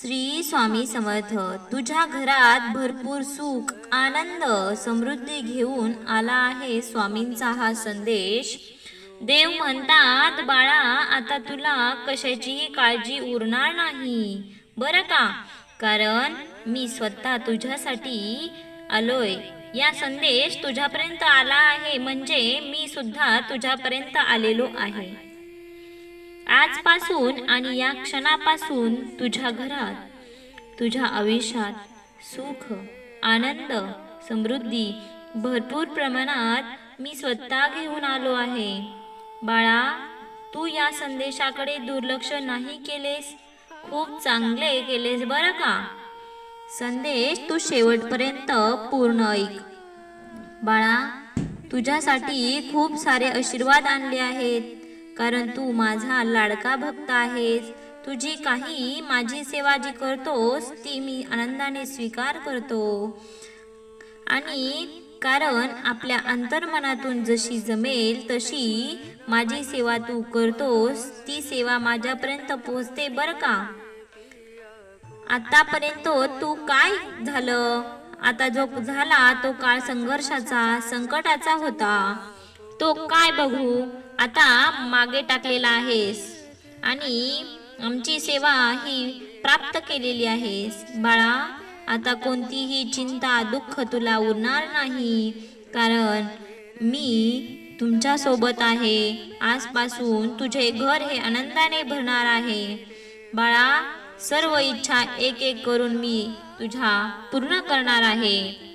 श्री स्वामी समर्थ तुझ्या घरात भरपूर सुख आनंद समृद्धी घेऊन आला आहे स्वामींचा हा संदेश. देव म्हणतात बाळा आता तुला कशाचीही काळजी उरणार नाही. बरं का? कारण मी स्वतः तुझ्यासाठी आलोय. या संदेश तुझ्यापर्यंत आला आहे म्हणजे मी सुद्धा तुझ्यापर्यंत आलेलो आहे. आजपासून आणि या क्षणापासून तुझ्या घरात तुझ्या आयुष्यात सुख आनंद समृद्धी भरपूर प्रमाणात मी स्वतः घेऊन आलो आहे. बाळा तू या संदेशाकडे दुर्लक्ष नाही केलेस खूप चांगले केलेस बरं का? संदेश तू शेवटपर्यंत पूर्ण ऐक. बाळा तुझ्यासाठी खूप सारे आशीर्वाद आणले आहेत. कारण तू माझा लाडका भक्त आहेस. तुझी काही माझी सेवा जी करतोस ती मी आनंदाने स्वीकार करतो. आणि कारण आपल्या अंतर्मनातून जशी जमेल तशी माझी सेवा तू करतोस ती सेवा माझ्यापर्यंत पोहोचते बरं का? आतापर्यंत तू काय झालं? आता जो झाला तो काळ संघर्षाचा संकटाचा होता. तो काय बघू? आता मागे टाकलेला आहेस. आणि आमची सेवा ही प्राप्त केलेली आहेस. बाळा आता कोणतीही चिंता दुःख तुला उरणार नाही. कारण मी तुमच्यासोबत आहे. आजपासून तुझे घर हे आनंदाने भरणार आहे. बाळा सर्व इच्छा एक एक करून मी तुझ्या पूर्ण करणार आहे.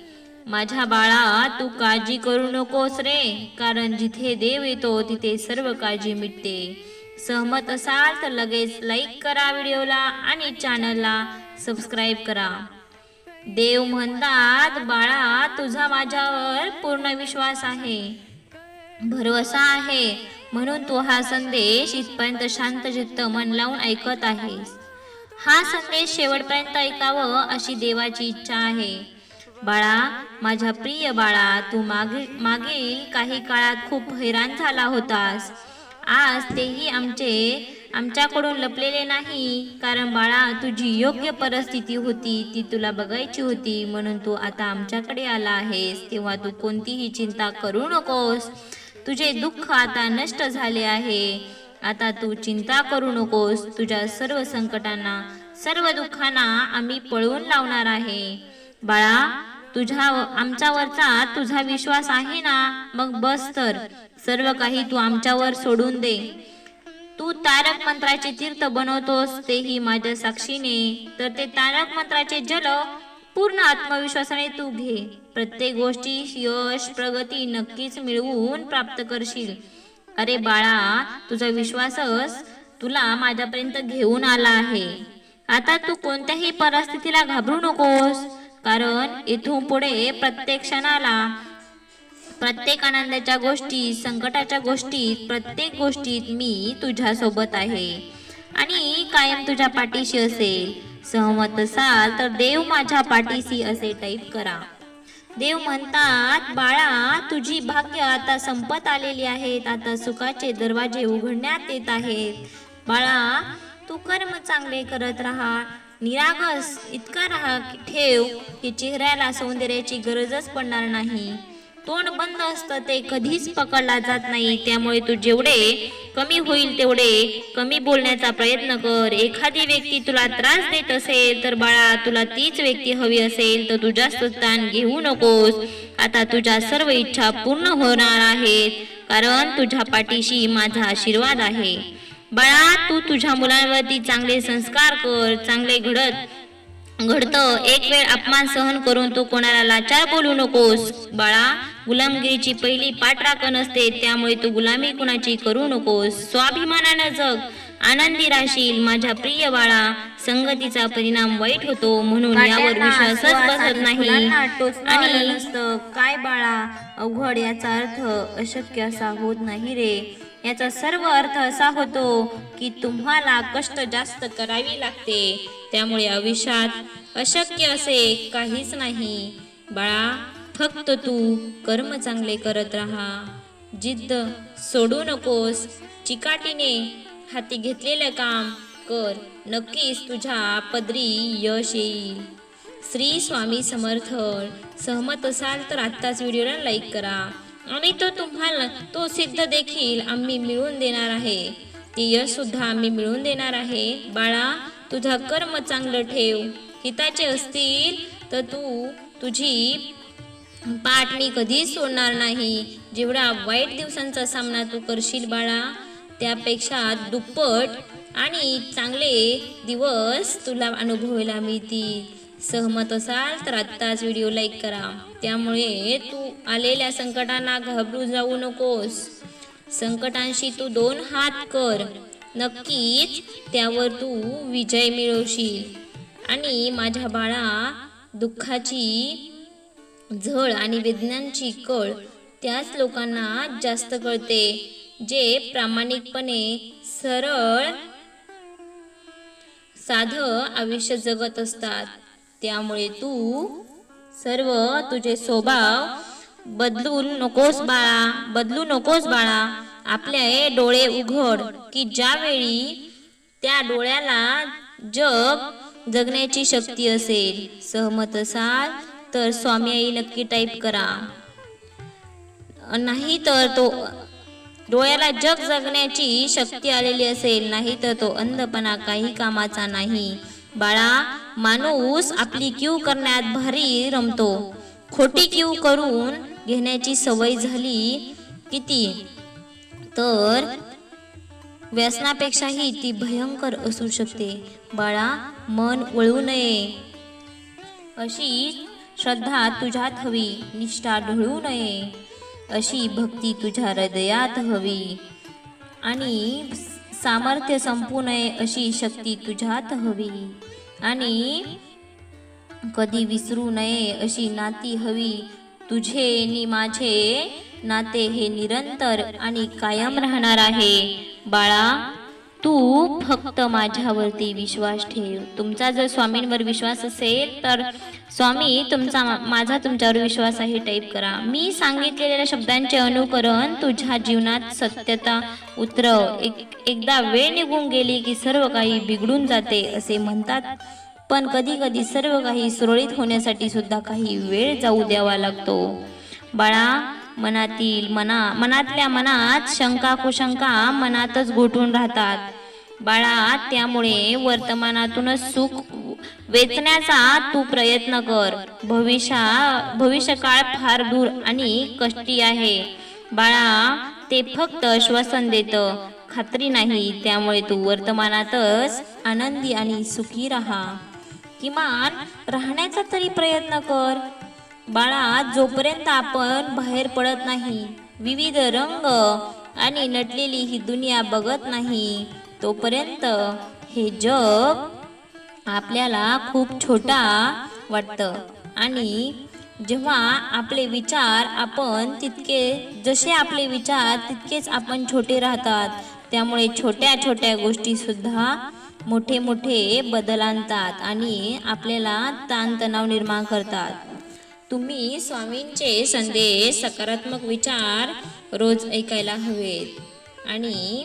माझ्या बाळा तू काळजी करू नकोस रे कारण जिथे देव येतो तिथे सर्व काळजी मिटते. सहमत असाल तर लगेच लाईक करा व्हिडिओला आणि चॅनलला सबस्क्राईब करा. देव म्हणतात बाळा तुझा माझ्यावर पूर्ण विश्वास आहे भरवसा आहे म्हणून तू हा संदेश इथपर्यंत शांत चित्त मन लावून ऐकत आहेस. हा संदेश शेवटपर्यंत ऐकावं अशी देवाची इच्छा आहे. बाळा माझ्या प्रिय बाळा तू मागे मागील काही काळात खूप हैराण झाला होतास. आज तेही आमचे आमच्याकडून लपलेले नाही. कारण बाळा तुझी योग्य परिस्थिती होती. ती तुला बघायची होती. म्हणून तू आता आमच्याकडे आला आहेस. तेव्हा तू कोणतीही चिंता करू नकोस. तुझे दुःख आता नष्ट झाले आहे. आता तू चिंता करू नकोस. तुझ्या सर्व संकटांना सर्व दुःखांना आम्ही पळवून लावणार आहे. बाळा तुझ्या आमच्यावरचा तुझा विश्वास आहे ना? मग बस तर. सर्व काही तू आमच्यावर सोडून दे. तू तारक मंत्राचे तीर्थ बनवतोस तेही माझ्या साक्षीने. तर ते तारक मंत्राचे जल पूर्ण आत्मविश्वासाने तू घे. प्रत्येक गोष्टी यश प्रगती नक्कीच मिळवून प्राप्त करशील. अरे बाळा तुझा विश्वासच तुला माझ्यापर्यंत घेऊन आला आहे. आता तू कोणत्याही परिस्थितीला घाबरू नकोस. कारण इथून पुढे प्रत्येक क्षणाला प्रत्येक आनंदाच्या गोष्टी संकटाच्या गोष्टीत प्रत्येक गोष्टीत मी तुझ्या सोबत आहे. आणि कायम तुझ्या पाठीशी असेल. सहमत असाल तर देव माझ्या पाठीशी असे टाईप करा. देव म्हणतात बाळा तुझी भाग्य आता संपत आलेली आहेत. आता सुखाचे दरवाजे उघडण्यात येत आहेत. बाळा तू कर्म चांगले करत राहा. निरागस इतका राहा ठेव की चेहऱ्याला सौंदर्याची गरजच पडणार नाही. तोंड बंद असतं ते कधीच पकडला जात नाही. त्यामुळे तू जेवढे कमी होईल तेवढे कमी बोलण्याचा प्रयत्न कर. एखादी व्यक्ती तुला त्रास देत असेल तर बाळा तुला तीच व्यक्ती हवी असेल तर तू जास्त ताण घेऊ नकोस. आता तुझ्या सर्व इच्छा पूर्ण होणार आहेत कारण तुझ्या पाठीशी माझा आशीर्वाद आहे. बाळा तू तुझ्या मुलांवरती चांगले संस्कार कर चांगले घडत घडतं. एक वेळ अपमान सहन करून तू कोणाला लाचार बोलू नकोस. बाळा गुलामगिरीची पहिली पाठराखण असते त्यामुळे तू गुलामी कुणाची करू नकोस. स्वाभिमानानं जग आनंदी राहशील माझ्या प्रिय बाळा. संगतीचा परिणाम वाईट होतो म्हणून यावर विश्वासच बसत नाही. आणि नसतं. काय बाळा अवघड याचा अर्थ अशक्य असा होत नाही रे. याचा सर्व अर्थ असा होतो की तुम्हाला कष्ट जास्त करावी लागते. त्यामुळे आयुष्यात अशक्य असे काहीच नाही. बाळा फक्त तू कर्म चांगले करत राहा. जिद्द सोडू नकोस. चिकाटीने हाती घेतलेलं काम कर. नक्कीच तुझ्या पदरी यश येईल. श्री स्वामी समर्थ. सहमत असाल तर आत्ताच व्हिडिओला लाईक करा. आणि तो तुम्हाला तो सिद्ध देखील आम्ही मिळवून देणार आहे. ते यश सुद्धा आम्ही मिळवून देणार आहे. बाळा तुझा कर्म चांगलं ठेव. हिताचे असतील तर तू तुझी पाठ मी कधीच सोडणार नाही. जेवढा वाईट दिवसांचा सामना तू करशील बाळा त्यापेक्षा दुप्पट आणि चांगले दिवस तुला अनुभवायला मिळतील. सहमत असाल तर आत्ताच व्हिडिओ लाईक करा. त्यामुळे तू आलेल्या संकटांना घाबरू जाऊ नकोस. संकटांशी तू दोन हात कर. नक्कीच त्यावर तू विजय मिळवशील. आणि माझ्या बाळा दुःखाची झळ आणि वेदनांची कळ त्याच लोकांना जास्त कळते जे प्रामाणिकपणे सरळ साधं आयुष्य जगत असतात. त्यामुळे तू सर्व तुझे स्वभाव बदलून नकोस बाळा बदलू नकोस बाळा. आपले डोळे उघड की ज्यावेळी त्या डोळ्याला जग जगण्याची शक्ती असेल सहमत असाल तर स्वामी आई नक्की टाईप करा. नाही तर तो डोळ्याला जग जगण्याची शक्ती आलेली असेल नाही तर तो अंधपणा काही कामाचा नाही. बाळा माणूस आपली क्यू करण्यात भारी रमतो. खोटी क्यू करून घेण्याची सवय झाली किती? तर व्यसनापेक्षाही ती भयंकर असू शकते. बाळा मन वळू नये. अशी श्रद्धा तुझ्यात हवी. निष्ठा ढळू नये. अशी भक्ती तुझ्या हृदयात हवी. आणि सामर्थ्य संपू नये अशी शक्ती तुझ्यात हवी. आणि कधी विसरू नये अशी नाती हवी. तुझे नि माझे नाते हे निरंतर आणि कायम राहणार आहे. बाळा तू फक्त माझ्यावरती विश्वास ठेव. तुमचा जर स्वामींवर विश्वास असेल तर स्वामी तुमचा माझा तुमच्यावर विश्वास आहे टाईप करा. मी सांगितलेल्या शब्दांचे अनुकरण तुझ्या जीवनात सत्यता उतरव. एक एकदा वेळ निघून गेली की सर्व काही बिघडून जाते असे म्हणतात. पण कधी कधी सर्व काही सुरळीत होण्यासाठी सुद्धा काही वेळ जाऊ द्यावा लागतो. बाळा मनातील मना मनातल्या मनात शंका कुशंका मनातच गोठून राहतात. बाळा त्यामुळे वर्तमानातूनच सुख वेचण्याचा तू प्रयत्न कर. भविष्या भविष्यकाळ फार दूर आणि कष्टी आहे. बाळा ते फक्त श्वसन देतं. खात्री नाही त्यामुळे तू वर्तमानातच आनंदी आणि सुखी राहा. किमान राहण्याचा तरी प्रयत्न कर. बाळा जोपर्यंत आपण बाहेर पडत नाही विविध रंग आणि नटलेली ही दुनिया बघत नाही तोपर्यंत हे जग आपल्याला खूप छोटा वाटतं. आणि जेव्हा आपले विचार आपण तितके जसे आपले विचार तितकेच आपण छोटे राहतात त्यामुळे छोट्या छोट्या गोष्टीसुद्धा मोठे मोठे बदल आणतात आणि आपल्याला ताणतणाव निर्माण करतात. तुम्ही स्वामींचे संदेश सकारात्मक विचार रोज ऐकायला हवेत. आणि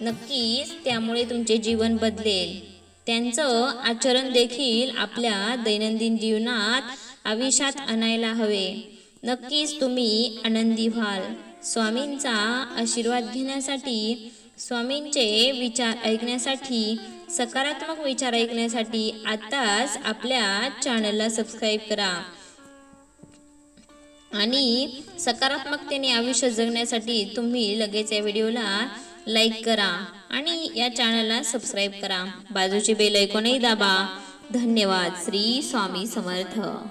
नक्कीच त्यामुळे तुमचे जीवन बदलेल. त्यांचं आचरण देखील आपल्या दैनंदिन जीवनात आयुष्यात आणायला हवे. नक्कीच तुम्ही आनंदी व्हाल. स्वामींचा आशीर्वाद घेण्यासाठी स्वामींचे विचार ऐकण्यासाठी सकारात्मक विचार ऐकण्यासाठी आत्ताच आपल्या चॅनलला सबस्क्राईब करा. आणि सकारात्मकतेने आयुष्य जगण्यासाठी तुम्ही लगेच या व्हिडिओला लाईक करा आणि या चॅनलला सबस्क्राईब करा. बाजूची बेल ऐकूनही दाबा. धन्यवाद. श्री स्वामी समर्थ.